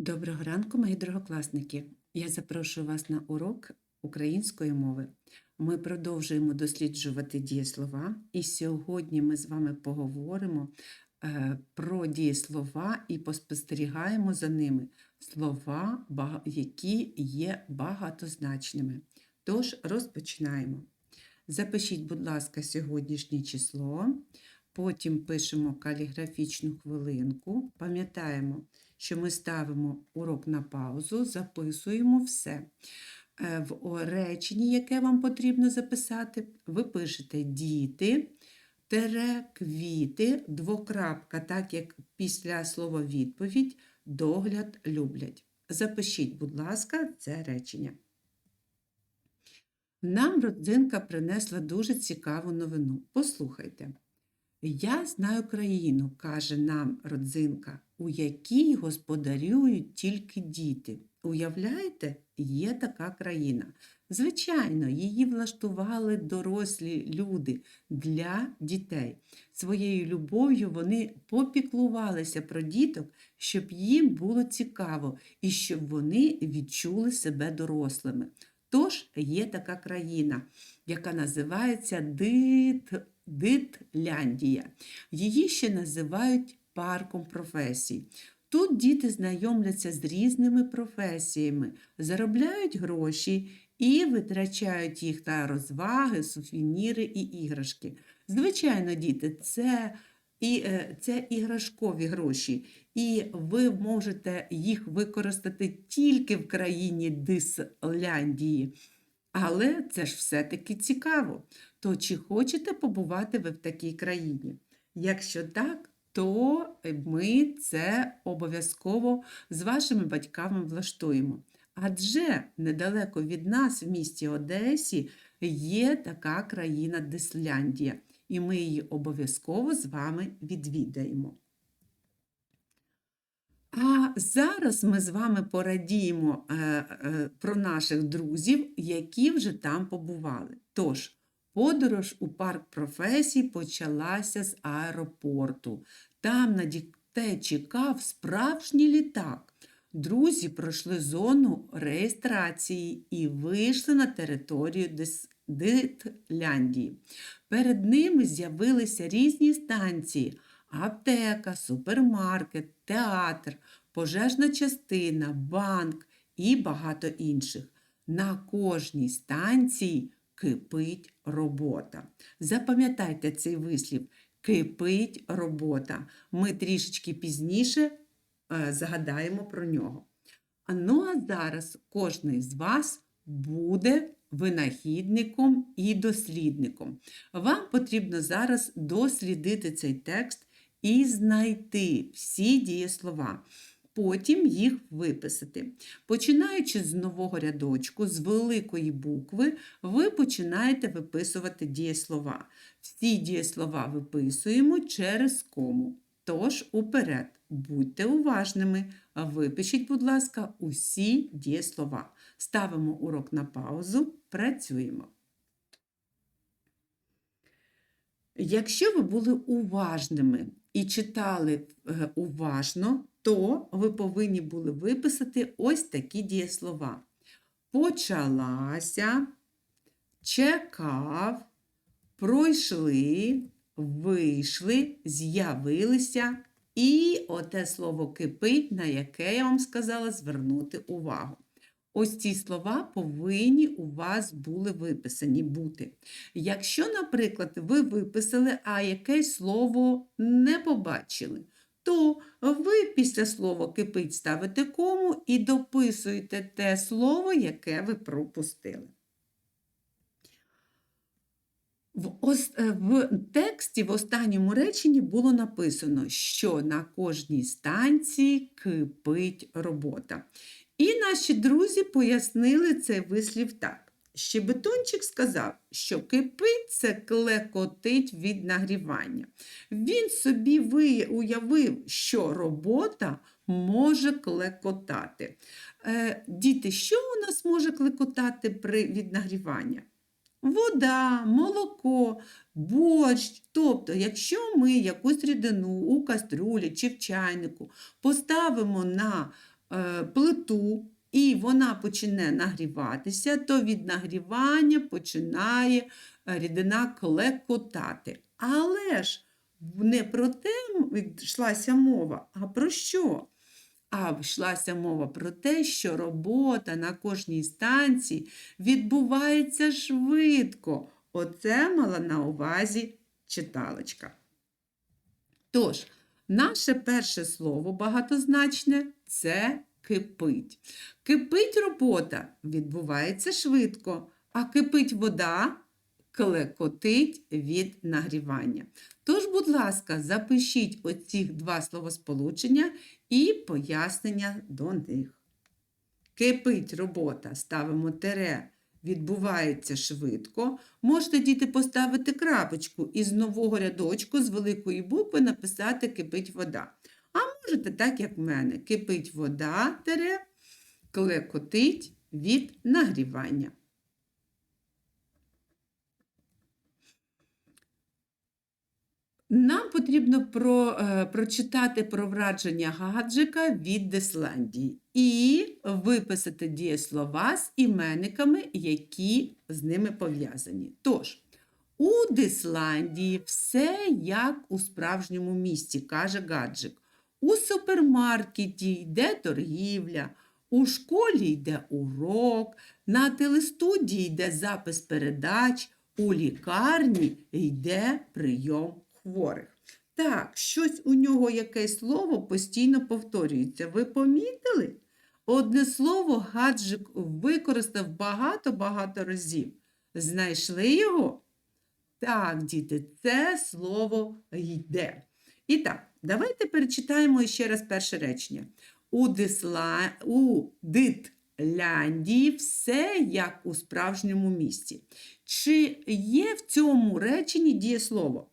Доброго ранку, мої дорогокласники! Я запрошую вас на урок української мови. Ми продовжуємо досліджувати дієслова, і сьогодні ми з вами поговоримо е, про дієслова і поспостерігаємо за ними слова, які є багатозначними. Тож розпочинаємо. Запишіть, будь ласка, сьогоднішнє число, потім пишемо каліграфічну хвилинку, пам'ятаємо, що ми ставимо урок на паузу, записуємо все. Е, В реченні, яке вам потрібно записати, ви пишете діти, тере, квіти, двокрапка, так як після слова відповідь, догляд люблять. Запишіть, будь ласка, це речення. Нам родзинка принесла дуже цікаву новину. Послухайте. Я знаю країну, каже нам родзинка, у якій господарюють тільки діти. Уявляєте, є така країна. Звичайно, її влаштували дорослі люди для дітей. Своєю любов'ю вони попіклувалися про діток, щоб їм було цікаво і щоб вони відчули себе дорослими. Тож є така країна, яка називається Дит... Дитляндія. Її ще називають парком професій. Тут діти знайомляться з різними професіями, заробляють гроші і витрачають їх на розваги, сувеніри і іграшки. Звичайно, діти, це, і, е, це іграшкові гроші, і ви можете їх використати тільки в країні Дисляндії. Але це ж все-таки цікаво. То чи хочете побувати ви в такій країні? Якщо так, то ми це обов'язково з вашими батьками влаштуємо. Адже недалеко від нас, в місті Одесі, є така країна Дисляндія, і ми її обов'язково з вами відвідаємо. А зараз ми з вами порадіємо е, е, про наших друзів, які вже там побували. Тож, подорож у парк професій почалася з аеропорту. Там на дітей чекав справжній літак. Друзі пройшли зону реєстрації і вийшли на територію Дитляндії. Перед ними з'явилися різні станції: аптека, супермаркет, театр, пожежна частина, банк і багато інших. На кожній станції кипить робота. Запам'ятайте цей вислів. Кипить робота. Ми трішечки пізніше е, згадаємо про нього. Ну а зараз кожен з вас буде винахідником і дослідником. Вам потрібно зараз дослідити цей текст і знайти всі дієслова. Потім їх виписати. Починаючи з нового рядочку, з великої букви, ви починаєте виписувати дієслова. Всі дієслова виписуємо через кому. Тож уперед, будьте уважними, випишіть, будь ласка, усі дієслова. Ставимо урок на паузу, працюємо. Якщо ви були уважними і читали е, уважно, то ви повинні були виписати ось такі дієслова. Почалася, чекав, пройшли, вийшли, з'явилися і оте слово кипить, на яке я вам сказала звернути увагу. Ось ці слова повинні у вас були виписані бути. Якщо, наприклад, ви виписали, а якесь слово не побачили, то ви після слова кипить ставите кому і дописуєте те слово, яке ви пропустили. В, ос- е, в тексті в останньому реченні було написано, що на кожній станції кипить робота. І наші друзі пояснили цей вислів так. Щебетунчик сказав, що кипить це клекотить від нагрівання. Він собі уявив, що робота може клекотати. Е, діти, що у нас може клекотати при від нагрівання? Вода, молоко, борщ. Тобто, якщо ми якусь рідину у кастрюлі чи в чайнику поставимо на е, плиту і вона почне нагріватися, то від нагрівання починає е, рідина клекотати. Але ж не про те йшлася мова, а про що? А йшлася мова про те, що робота на кожній станції відбувається швидко. Оце мала на увазі читалочка. Тож, наше перше слово багатозначне це кипить. Кипить робота відбувається швидко, а кипить вода клекотить від нагрівання. Тож, будь ласка, запишіть оці два словосполучення і пояснення до них. Кипить робота, ставимо тере, відбувається швидко. Можете, діти, поставити крапочку і з нового рядочку з великої букви написати кипить вода. Можете так, як в мене, кипить вода, тере, клекотить від нагрівання. Нам потрібно про, е, прочитати про враження гаджика від Дисландії і виписати дієслова з іменниками, які з ними пов'язані. Тож, у Дисландії все як у справжньому місті, каже гаджик. У супермаркеті йде торгівля, у школі йде урок, на телестудії йде запис передач, у лікарні йде прийом хворих. Так, щось у нього якесь слово постійно повторюється. Ви помітили? Одне слово гаджик використав багато-багато разів. Знайшли його? Так, діти, це слово йде. І так, давайте перечитаємо ще раз перше речення. У, Дисла... у Дитляндії все як у справжньому місті. Чи є в цьому реченні дієслово?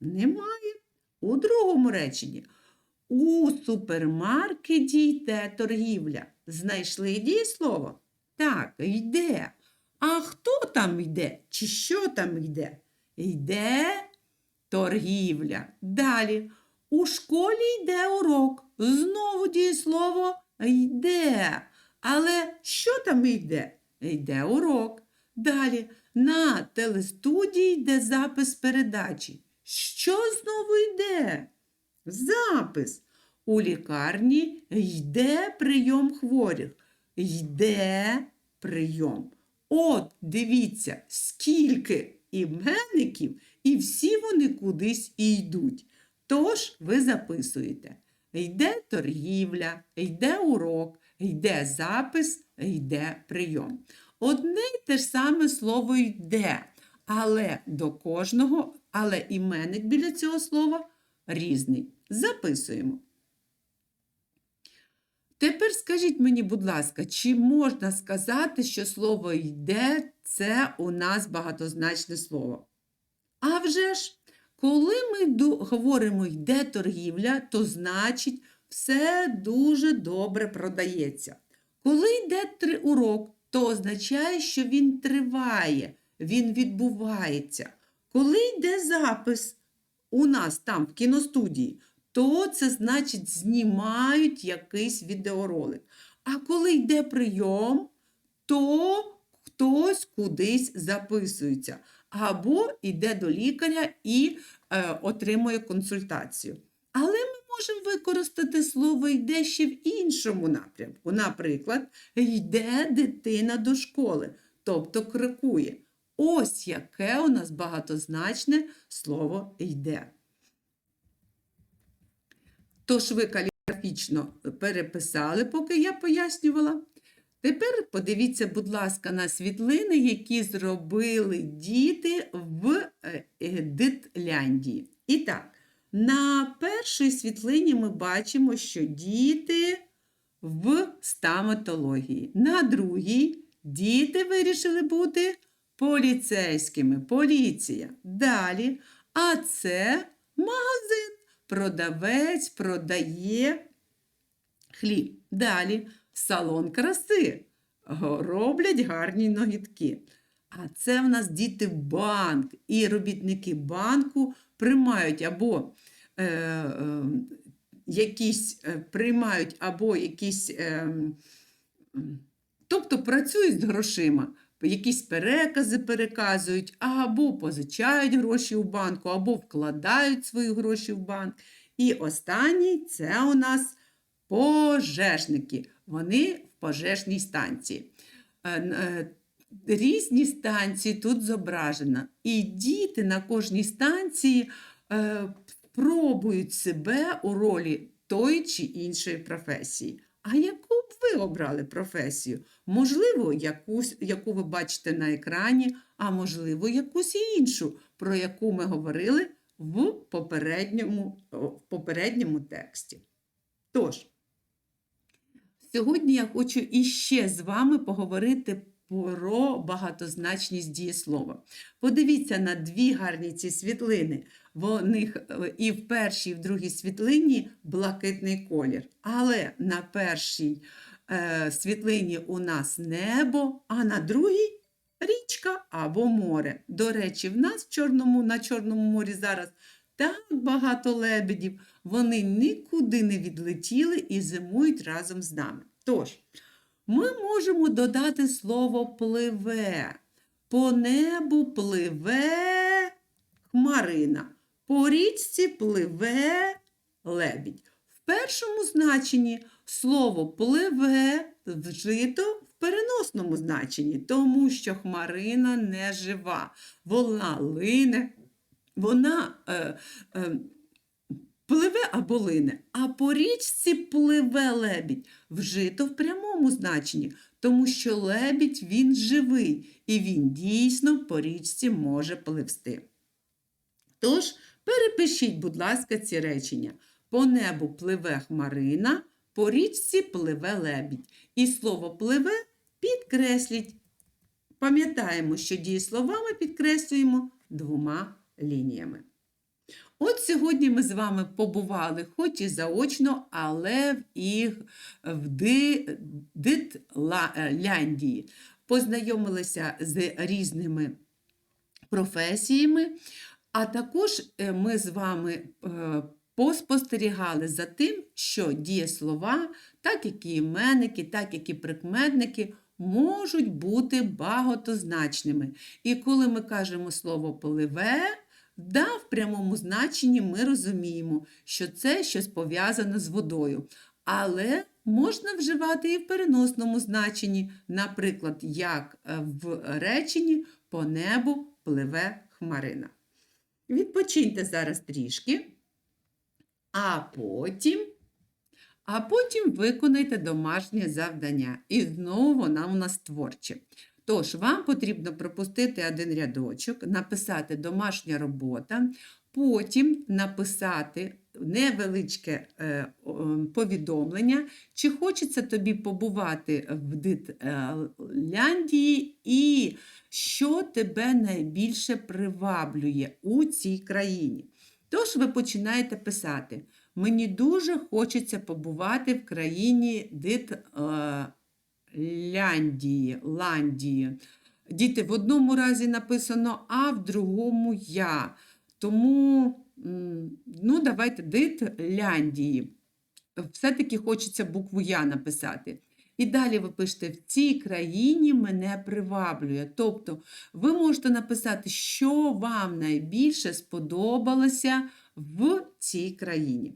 Немає. У другому реченні. У супермаркеті йде торгівля. Знайшли дієслово? Так, йде. А хто там йде? Чи що там йде? Йде торгівля. Далі. У школі йде урок. Знову дієслово йде. Але що там йде? Йде урок. Далі. На телестудії йде запис передачі. Що знову йде? Запис. У лікарні йде прийом хворих. Йде прийом. От, дивіться, скільки іменників, і всі вони кудись і йдуть. Тож ви записуєте. Йде торгівля, йде урок, йде запис, йде прийом. Одне й те ж саме слово йде, але до кожного, але іменник біля цього слова різний. Записуємо. Тепер скажіть мені, будь ласка, чи можна сказати, що слово йде це у нас багатозначне слово? А вже ж, коли ми говоримо йде торгівля, то значить все дуже добре продається. Коли йде три урок, то означає, що він триває, він відбувається. Коли йде запис у нас там в кіностудії, то це значить знімають якийсь відеоролик. А коли йде прийом, то хтось кудись записується. Або йде до лікаря і е, отримує консультацію. Але ми можемо використати слово йде ще в іншому напрямку. Наприклад, йде дитина до школи, тобто крикує. Ось яке у нас багатозначне слово йде. Тож ви каліграфічно переписали, поки я пояснювала. Тепер подивіться, будь ласка, на світлини, які зробили діти в е, е, Дитляндії. І так, на першій світлині ми бачимо, що діти в стоматології. На другій діти вирішили бути поліцейськими, поліція. Далі, а це магазин. Продавець продає хліб. Далі салон краси. Роблять гарні ногітки. А це в нас діти банк. І робітники банку приймають або е, е, якісь е, приймають або якісь, м, тобто працюють з грошима, якісь перекази переказують, або позичають гроші у банку, або вкладають свої гроші в банк. І останній це у нас пожежники. Вони в пожежній станції. Е, е, Різні станції тут зображено. І діти на кожній станції е, пробують себе у ролі тої чи іншої професії. А яку б ви обрали професію? Можливо, якусь, яку ви бачите на екрані, а можливо, якусь іншу, про яку ми говорили в попередньому, в попередньому тексті. Тож, сьогодні я хочу іще з вами поговорити про багатозначність дієслова. Подивіться на дві гарні ці світлини. В них е, і в першій, і в другій світлині блакитний колір. Але на першій е, світлині у нас небо, а на другій річка або море. До речі, в нас в Чорному, на Чорному морі зараз так багато лебедів. Вони нікуди не відлетіли і зимують разом з нами. Тож, ми можемо додати слово пливе. По небу пливе хмарина, по річці пливе лебідь. В першому значенні слово пливе вжито в переносному значенні, тому що хмарина не жива. Вона лине, вона е, е, пливе або лине, а по річці пливе лебідь вжито в прямому значенні, тому що лебідь він живий і він дійсно по річці може пливсти. Тож, перепишіть, будь ласка, ці речення. По небу пливе хмарина, по річці пливе лебідь. І слово пливе підкресліть. Пам'ятаємо, що дієсловами підкреслюємо двома лініями. От сьогодні ми з вами побували, хоч і заочно, але в їх в Дитляндії. Познайомилися з різними професіями, а також е, ми з вами е, поспостерігали за тим, що дієслова, так як і іменники, так як і прикметники, можуть бути багатозначними. І коли ми кажемо слово пливе, да, в прямому значенні ми розуміємо, що це щось пов'язане з водою. Але можна вживати і в переносному значенні, наприклад, як е, в реченні по небу пливе хмарина. Відпочиньте зараз трішки, а потім, а потім виконайте домашнє завдання. І знову вона у нас творче. Тож, вам потрібно пропустити один рядочок, написати домашня робота, потім написати невеличке е, повідомлення, чи хочеться тобі побувати в Дитляндії і що тебе найбільше приваблює у цій країні. Тож ви починаєте писати. Мені дуже хочеться побувати в країні Дитляндії, Ландії. Діти, в одному разі написано А, в другому я. Тому, ну, давайте Дитляндії. Все-таки хочеться букву Я написати. І далі ви пишете в цій країні мене приваблює. Тобто ви можете написати, що вам найбільше сподобалося в цій країні.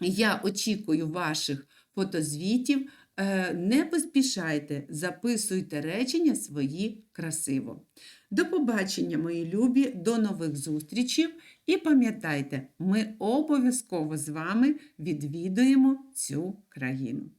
Я очікую ваших фотозвітів. Е, Не поспішайте, записуйте речення свої красиво. До побачення, мої любі, до нових зустрічей. І пам'ятайте, ми обов'язково з вами відвідуємо цю країну.